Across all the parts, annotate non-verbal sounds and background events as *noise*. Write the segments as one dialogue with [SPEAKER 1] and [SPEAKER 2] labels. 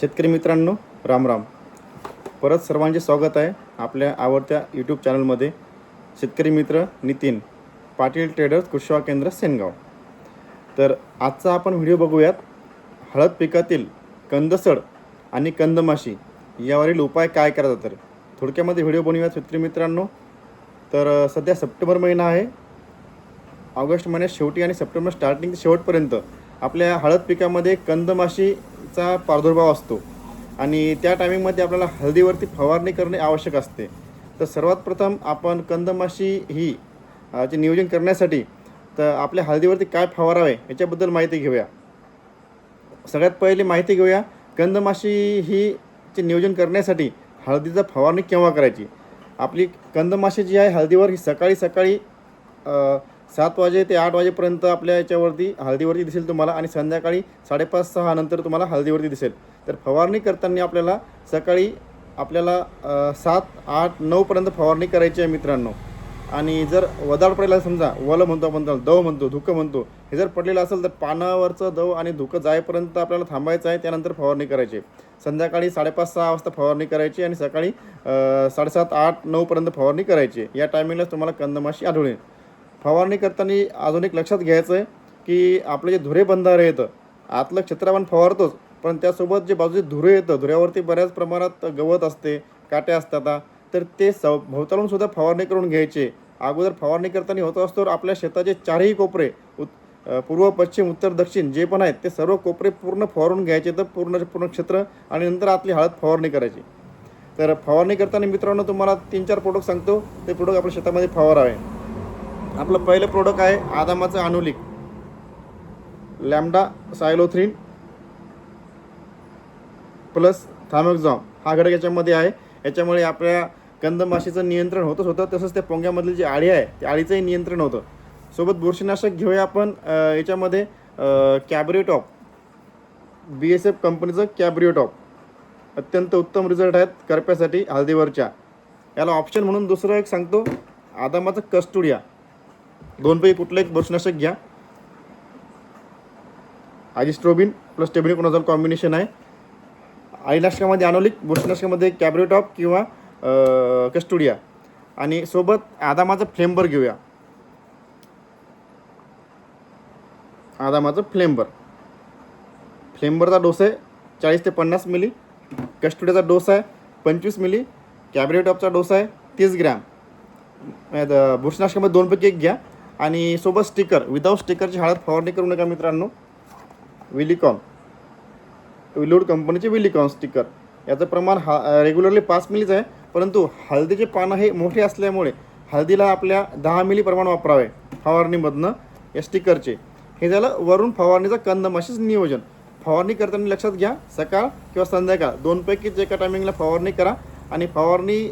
[SPEAKER 1] शेतकरी मित्रांनो राम राम. परत सर्वांचे स्वागत आहे आपल्या आवडत्या यूट्यूब चॅनलमध्ये शेतकरी मित्र नितीन पाटील ट्रेडर्स कृषी केंद्र सेनगाव. तर आजचा आपण व्हिडिओ बघूयात. हळद पिकातील कंदसड आणि कंदमाशी यावरील उपाय काय करायचा तर? थोडक्यामध्ये व्हिडिओ बनवूयात शेतकरी मित्रांनो. तर सध्या सप्टेंबर महिना आहे. ऑगस्ट महिन्यात शेवटी आणि सप्टेंबर स्टार्टिंग शेवटपर्यंत आपल्या हळद पिकामध्ये कंदमाशी चा प्रादुर्भाव असतो. आणि त्या टायमिंगमध्ये आपल्याला हळदीवरती फवारणी करणे आवश्यक असते. तर सर्वात प्रथम आपण कंदमाशी ही चे नियोजन करण्यासाठी तर आपल्या हळदीवरती काय फवारावे याच्याबद्दल माहिती घेऊया. सगळ्यात पहिले माहिती घेऊया कंदमाशी ही चे नियोजन करण्यासाठी हळदीचा फवारणी केव्हा करायची? आपली कंदमाशी जी आहे हळदीवर ही सकाळी सकाळी सात वाजे ते आठ वाजेपर्यंत आपल्या याच्यावरती हळदीवरती दिसेल तुम्हाला आणि संध्याकाळी साडेपाच सहा नंतर तुम्हाला हळदीवरती दिसेल. तर फवारणी करताना आपल्याला सकाळी आपल्याला सात आठ नऊपर्यंत फवारणी करायची आहे मित्रांनो. आणि जर वदाड पडलेला समजा वलं म्हणतो आपण त्याला दव म्हणतो धुकं म्हणतो हे जर पडलेलं असेल तर पानावरचं दव आणि धुकं जाईपर्यंत आपल्याला थांबायचं आहे त्यानंतर फवारणी करायची संध्याकाळी साडेपाच सहा वाजता फवारणी करायची आणि सकाळी साडेसात आठ नऊपर्यंत फवारणी करायची या टायमिंगलाच तुम्हाला कंदमाशी आढळून येईल फवारणी करताना अजून एक लक्षात घ्यायचं आहे की आपले जे धुरे बंधारे येतं आतलं क्षेत्र आपण फवारतोच पण त्यासोबत जे बाजूचे धुरे येतं धुऱ्यावरती बऱ्याच प्रमाणात गवत असते काटे असतात तर ते स भोवतालून सुद्धा फवारणी करून घ्यायचे. अगोदर फवारणी करताना होत असतो आपल्या शेताचे चारही कोपरे उत् पूर्व पश्चिम उत्तर दक्षिण जे पण आहेत ते सर्व कोपरे पूर्ण फवारून घ्यायचे तर पूर्ण पूर्ण क्षेत्र आणि नंतर आतली हळद फवारणी करायची. तर फवारणी करताना मित्रांनो तुम्हाला तीन चार प्रोडक्ट सांगतो ते प्रोडक्ट आपल्या शेतामध्ये फवारावे. आपलं पहिलं प्रोडक्ट आहे आदामाचं अनुलिक लॅमडा सायलोथ्रीन प्लस थामॅक्झॉम हा घटक याच्यामध्ये आहे. याच्यामुळे आपल्या कंदमाशीचं नियंत्रण होतंच होतं. तसंच त्या पोंग्यामधली जी आळी आहे त्या आळीचंही नियंत्रण होतं. सोबत बुरशीनाशक घेऊया आपण. याच्यामध्ये कॅब्रिओटॉप बी एस एफ कंपनीचं कॅब्रिओटॉप अत्यंत उत्तम रिझल्ट आहेत करप्यासाठी हळदीवरच्या. याला ऑप्शन म्हणून दुसरं एक सांगतो. आदामाचं कस्टुडिया दोनपैकी कुठलं एक बुरशीनाशक घ्या. आजिस्ट्रोबिन प्लस टेबिनिकोनाझॉल कॉम्बिनेशन आहे. आईनाशकामध्ये अनोलिक बुरशीनाशकामध्ये कॅब्रिटॉप किंवा कस्टुडिया आणि सोबत आदामाचं फ्लेंबर घेऊया. आदामाचं फ्लेंबर फ्लेंबरचा डोस आहे चाळीस ते पन्नास मिली. कस्टुडियाचा डोस आहे पंचवीस मिली. कॅब्रिटॉपचा डोस आहे तीस ग्रॅम. अ, बुरशीनाशकामध्ये दोनपैकी एक घ्या. आणि सोबत स्टिकर विदाऊट स्टिकरची हळद फवारणी करू नका मित्रांनो. विलिकॉन विलूड कंपनीचे विलिकॉन स्टिकर याचं प्रमाण हा रेग्युलरली पाच मिलीच आहे परंतु हळदीचे पानं हे मोठे असल्यामुळे हळदीला आपल्या दहा मिली प्रमाण वापरावे फवारणीमधनं या स्टिकरचे हे झालं वरून फवारणीचं कंदमाशीच नियोजन. फवारणी करताना लक्षात घ्या सकाळ किंवा संध्याकाळ दोनपैकीच एका टायमिंगला फवारणी करा आणि फवारणी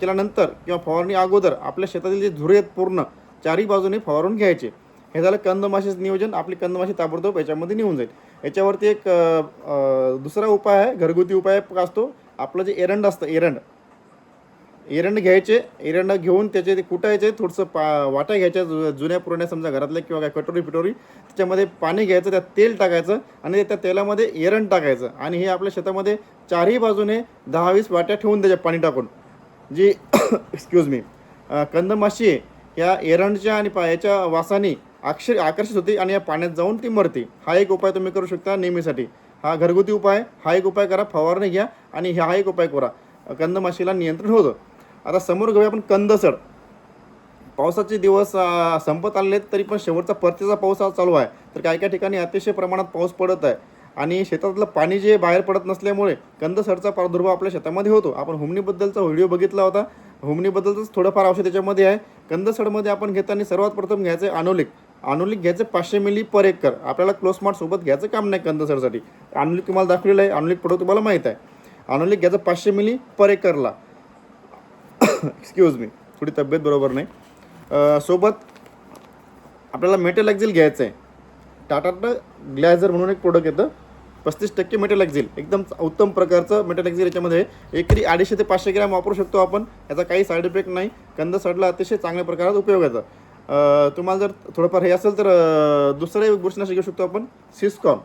[SPEAKER 1] केल्यानंतर किंवा फवारणी अगोदर आपल्या शेतातील जे झुरे आहेत पूर्ण चारही बाजूने फवारून घ्यायचे. हे झालं कंदमाशीचं नियोजन. आपली कंदमाशी ताबडतोब याच्यामध्ये निघून जाईल. याच्यावरती एक दुसरा उपाय आहे. घरगुती उपाय असतो. आपलं जे एरंड असतं एरंड. एरंड घ्यायचे. एरंड घेऊन त्याचे ते कुटायचे थोडंसं पा वाट्या घ्यायच्या. जु जुन्या पुरण्या समजा घरातल्या किंवा काय कटोरी पिटोरी त्याच्यामध्ये पाणी घ्यायचं त्यात तेल टाकायचं आणि त्या तेलामध्ये एरंड टाकायचं. आणि हे आपल्या शेतामध्ये चारही बाजूने दहा वीस वाट्या ठेवून द्यायच्या पाणी टाकून. जी *coughs* एक्सक्यूज मी कंदमाशी आहे या एरंडच्या आणि पायाच्या वासाने अक्षर आकर्षित होते आणि या पाण्यात जाऊन ती मरते. हा एक उपाय तुम्ही करू शकता नेहमीसाठी. हा घरगुती उपाय हा एक उपाय करा फवारणी घ्या आणि हा एक उपाय करा. कंदमाशीला नियंत्रण होतं. आता समोर घेऊया आपण कंदसड. पावसाचे दिवस संपत आलेले आहेत तरी पण शेवटचा परतीचा पाऊस आज चालू आहे. तर काही काही ठिकाणी अतिशय प्रमाणात पाऊस पडत आहे. आणि शेतातलं पाणी जे बाहेर पडत नसल्यामुळे कंदसरचा प्रादुर्भाव आपल्या शेतामध्ये होतो. आपण हुमणीबद्दलचा व्हिडिओ बघितला होता. हुमणीबद्दलच थोडंफार औषध त्याच्यामध्ये आहे. कंदसडमध्ये आपण घेताना सर्वात प्रथम घ्यायचं आहे अनोलिक अनोलिक घ्यायचं पाचशे मिली पर एकर. आपल्याला क्लोज सोबत घ्यायचं काम नाही कंदसडसाठी. अनोलिक तुम्हाला दाखवलेलं आहे अनोलिक प्रोडक्ट तुम्हाला माहीत आहे. अनोलिक घ्यायचं पाचशे मिली पर एकरला. *coughs* एक्सक्यूज मी थोडी तब्येत बरोबर नाही. सोबत आपल्याला मेटल एक्झिल घ्यायचं आहे टाटा ग्लॅझर म्हणून एक प्रोडक्ट येतं. पस्तीस टक्के मेटॅलॅक्झिल एकदम उत्तम प्रकारचं मेटॅलॅक्झिल याच्यामध्ये एकरी अडीचशे ते पाचशे ग्रॅम वापरू शकतो आपण. याचा काही साईड इफेक्ट नाही. कंद सडला अतिशय चांगल्या प्रकारात उपयोग याचा तुम्हाला जर थोडंफार हे असेल तर दुसरंही दुसरं एक बुरशीनाशक घेऊ शकतो आपण. सिस्कॉन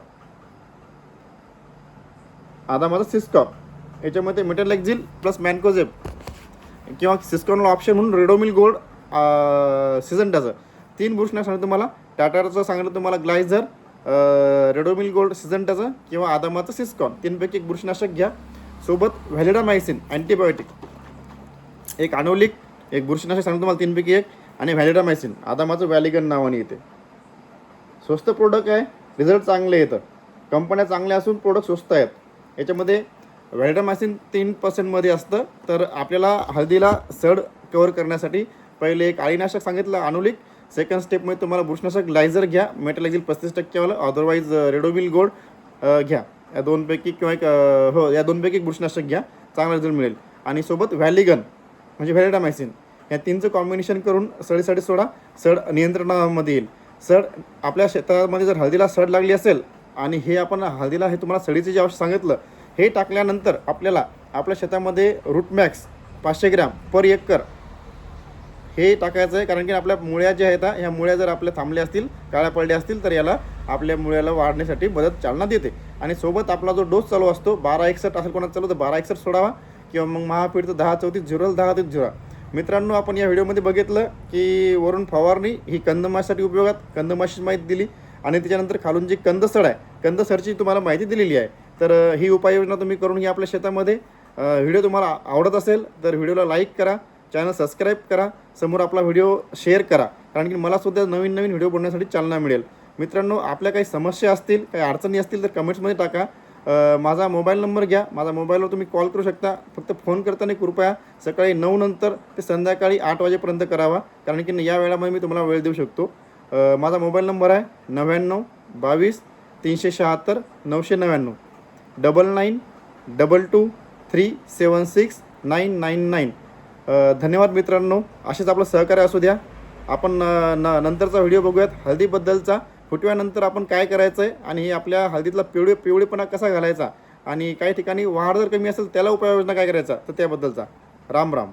[SPEAKER 1] माझा सिस्कॉप याच्यामध्ये मेटॅलॅक्झिल प्लस मॅनकोझेप किंवा सिस्कॉनला ऑप्शन म्हणून रेडोमिल गोल्ड सिझंटाचं तीन बुशनाश सांगितलं तुम्हाला. टाटाचं सांगितलं तुम्हाला ग्लायझर रेडोमिल गोल्ड सिझंटाचं किंवा आदामाचं सिस्कॉन तीनपैकी एक बुरशीनाशक घ्या. सोबत व्हॅलिडामायसिन अँटीबायोटिक एक अनोलिक एक बुरशीनाशक सांगतो तुम्हाला तीनपैकी एक. आणि व्हॅलिडामायसिन आदामाचं व्हॅलिगन नावाने येते. स्वस्त प्रोडक्ट आहे. रिझल्ट चांगले येतं. कंपन्या चांगल्या असून प्रोडक्ट स्वस्त आहेत. याच्यामध्ये व्हॅलिडामायसिन तीन पर्सेंटमध्ये असतं. तर आपल्याला हळदीला सड कवर करण्यासाठी पहिले एक आळीनाशक सांगितलं अनुलिक सेकंड स्टेपमध्ये तुम्हाला बुरशीनाशक लायझर घ्या. मेटलायझिल पस्तीस टक्केवालं अदरवाईज रेडोमिल गोल्ड घ्या. या दोनपैकी किंवा एक हो या दोनपैकी एक बुरशीनाशक घ्या. चांगला रिझल्ट मिळेल. आणि सोबत व्हॅलिगन म्हणजे व्हॅलिडामायसिन या तीनचं कॉम्बिनेशन करून सडीसाठी सोडा सड. नियंत्रणामध्ये येईल. सड आपल्या शेतामध्ये जर हळदीला सड लागली असेल आणि हे आपण हळदीला हे तुम्हाला सडीचे जे औषध सांगितलं हे टाकल्यानंतर आपल्याला आपल्या शेतामध्ये रूटमॅक्स पाचशे ग्रॅम पर एकर हे टाकायचं आहे कारण की आपल्या मुळ्या ज्या आहेत ह्या मुळ्या जर आपल्या थांबल्या असतील काळ्या पडल्या असतील तर याला आपल्या मुळ्याला वाढण्यासाठी मदत चालना देते. आणि सोबत आपला जो डोस चालू असतो बारा एकसष्ट असेल कोणाचा चालू तर बारा एकसष्ट सोडावा किंवा मग महापीठ दहा चौतीस झिरो दहा तीस झिरो. मित्रांनो आपण या व्हिडिओमध्ये बघितलं की वरून फवारणी ही कंदमाशीसाठी उपयोगात कंदमाशीची माहिती दिली आणि त्याच्यानंतर खालून जी कंदसड आहे कंदसडची तुम्हाला माहिती दिलेली आहे. तर ही उपाययोजना तुम्ही करून घ्या आपल्या शेतामध्ये. व्हिडिओ तुम्हाला आवडत असेल तर व्हिडिओला लाईक करा चॅनल सबस्क्राईब करा समोर आपला व्हिडिओ शेअर करा. कारण की मला सुद्धा नवीन नवीन व्हिडिओ बनवण्यासाठी चालना मिळेल. मित्रांनो आपल्या काही समस्या असतील काही अडचणी असतील तर कमेंट्समध्ये टाका. माझा मोबाईल नंबर घ्या. माझा मोबाईलवर तुम्ही कॉल करू शकता. फक्त फोन करताना कृपया सकाळी नऊ नंतर ते संध्याकाळी आठ वाजेपर्यंत करावा. कारण की या वेळामध्ये मी तुम्हाला वेळ देऊ शकतो. माझा मोबाईल नंबर आहे नव्याण्णव बावीस तीनशे शहात्तर नऊशे नव्याण्णव. Double nine double two three seven six nine nine nine. धन्यवाद मित्रांनो. असेच आपलं सहकार्य असू द्या. आपण न नंतरचा व्हिडिओ बघूयात. हळदीबद्दलचा. फुटव्यानंतर आपण काय करायचं आहे आणि आपल्या हळदीतला पिवळे पिवळेपणा कसा घालायचा आणि काही ठिकाणी वाढ जर कमी असेल त्याला उपाययोजना काय करायचा? तर त्याबद्दलचा. राम राम.